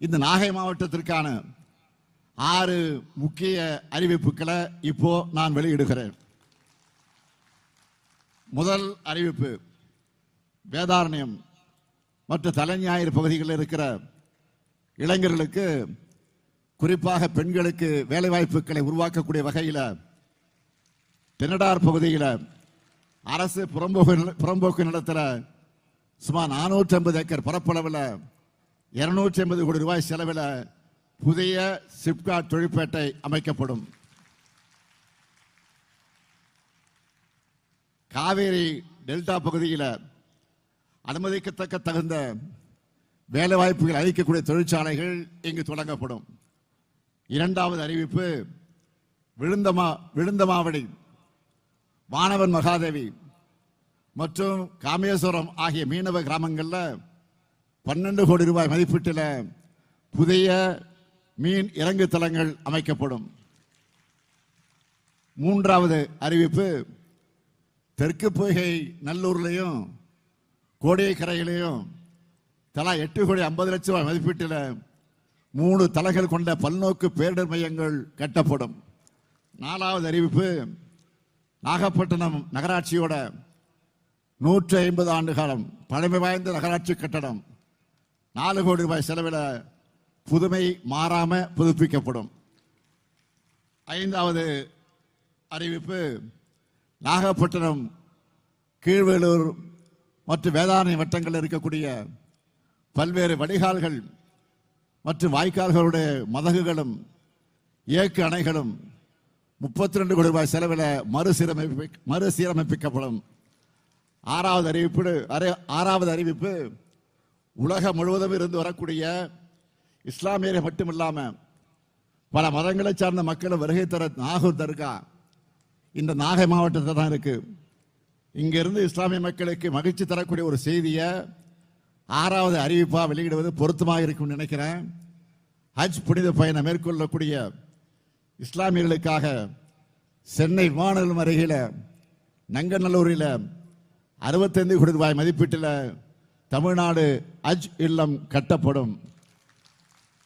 இந்த நாகை மாவட்டத்திற்கான ஆறு முக்கிய அறிவிப்புகளை இப்போ நான் வெளியிடுகிறேன். முதல் அறிவிப்பு வேதாரண்யம் மற்ற தலைஞாயிறு பகுதிகளில் இருக்கிற இளைஞர்களுக்கு குறிப்பாக பெண்களுக்கு வேலைவாய்ப்புகளை உருவாக்கக்கூடிய வகையில் தென்னடார் பகுதியில் அரசு புறம்போக்கு புறம்போக்கு நிலத்தில் சுமார் நானூற்றி ஐம்பது ஏக்கர் பரப்பளவில் இருநூற்றி ஐம்பது கோடி ரூபாய் செலவில் புதிய சிப்காட் தொழிற்பேட்டை அமைக்கப்படும். காவேரி டெல்டா பகுதியில் அனுமதிக்கத்தக்க தகுந்த வேலைவாய்ப்புகள் அளிக்கக்கூடிய தொழிற்சாலைகள் இங்கு தொடங்கப்படும். இரண்டாவது அறிவிப்பு விழுந்தமா விழுந்தமாவடி வானவன் மகாதேவி மற்றும் காமேஸ்வரம் ஆகிய மீனவ கிராமங்களில் பன்னெண்டு கோடி ரூபாய் மதிப்பீட்டில் புதிய மீன் இறங்கு தளங்கள் அமைக்கப்படும். மூன்றாவது அறிவிப்பு தெற்கு பொய்கை நல்லூர்லேயும் கோடியக்கரையிலையும் தலா எட்டு கோடி ஐம்பது லட்சம் ரூபாய் மதிப்பீட்டில் மூணு தலைகள் கொண்ட பல்நோக்கு பேரிடர் மையங்கள் கட்டப்படும். நாலாவது அறிவிப்பு நாகப்பட்டினம் நகராட்சியோட நூற்றி ஐம்பது ஆண்டு காலம் பழமை வாய்ந்த நகராட்சி கட்டடம். நாலு கோடி ரூபாய் செலவில் புதுமை மாறாம புதுப்பிக்கப்படும். ஐந்தாவது அறிவிப்பு நாகப்பட்டினம் கீழ்வேலூர் மற்றும் வேதாரண்ய வட்டங்களில் இருக்கக்கூடிய பல்வேறு வடிகால்கள் மற்றும் வாய்க்கால்களுடைய மதகுகளும் இயக்கு அணைகளும் முப்பத்தி ரெண்டு கோடி ரூபாய் செலவில் மறுசீரமைப்பு மறுசீரமைப்பிக்கப்படும். ஆறாவது அறிவிப்பு அரை- ஆறாவது அறிவிப்பு உலகம் முழுவதும் இருந்து வரக்கூடிய இஸ்லாமியரை மட்டுமில்லாமல் பல மதங்களை சார்ந்த மக்களை வருகை தர நாகூர் தர்கா இந்த நாகை மாவட்டத்தில் தான் இருக்குது இங்கிருந்து இஸ்லாமிய மக்களுக்கு மகிழ்ச்சி தரக்கூடிய ஒரு செய்தியை ஆறாவது அறிவிப்பாக வெளியிடுவது பொருத்தமாக இருக்கும்னு நினைக்கிறேன். ஹஜ் புனித பயணம் மேற்கொள்ளக்கூடிய இஸ்லாமியர்களுக்காக சென்னை விமான நிலையம் அருகில் நங்கநல்லூரில் அறுபத்தைந்து கோடி ரூபாய் மதிப்பீட்டில் தமிழ்நாடு அஜ் இல்லம் கட்டப்படும்.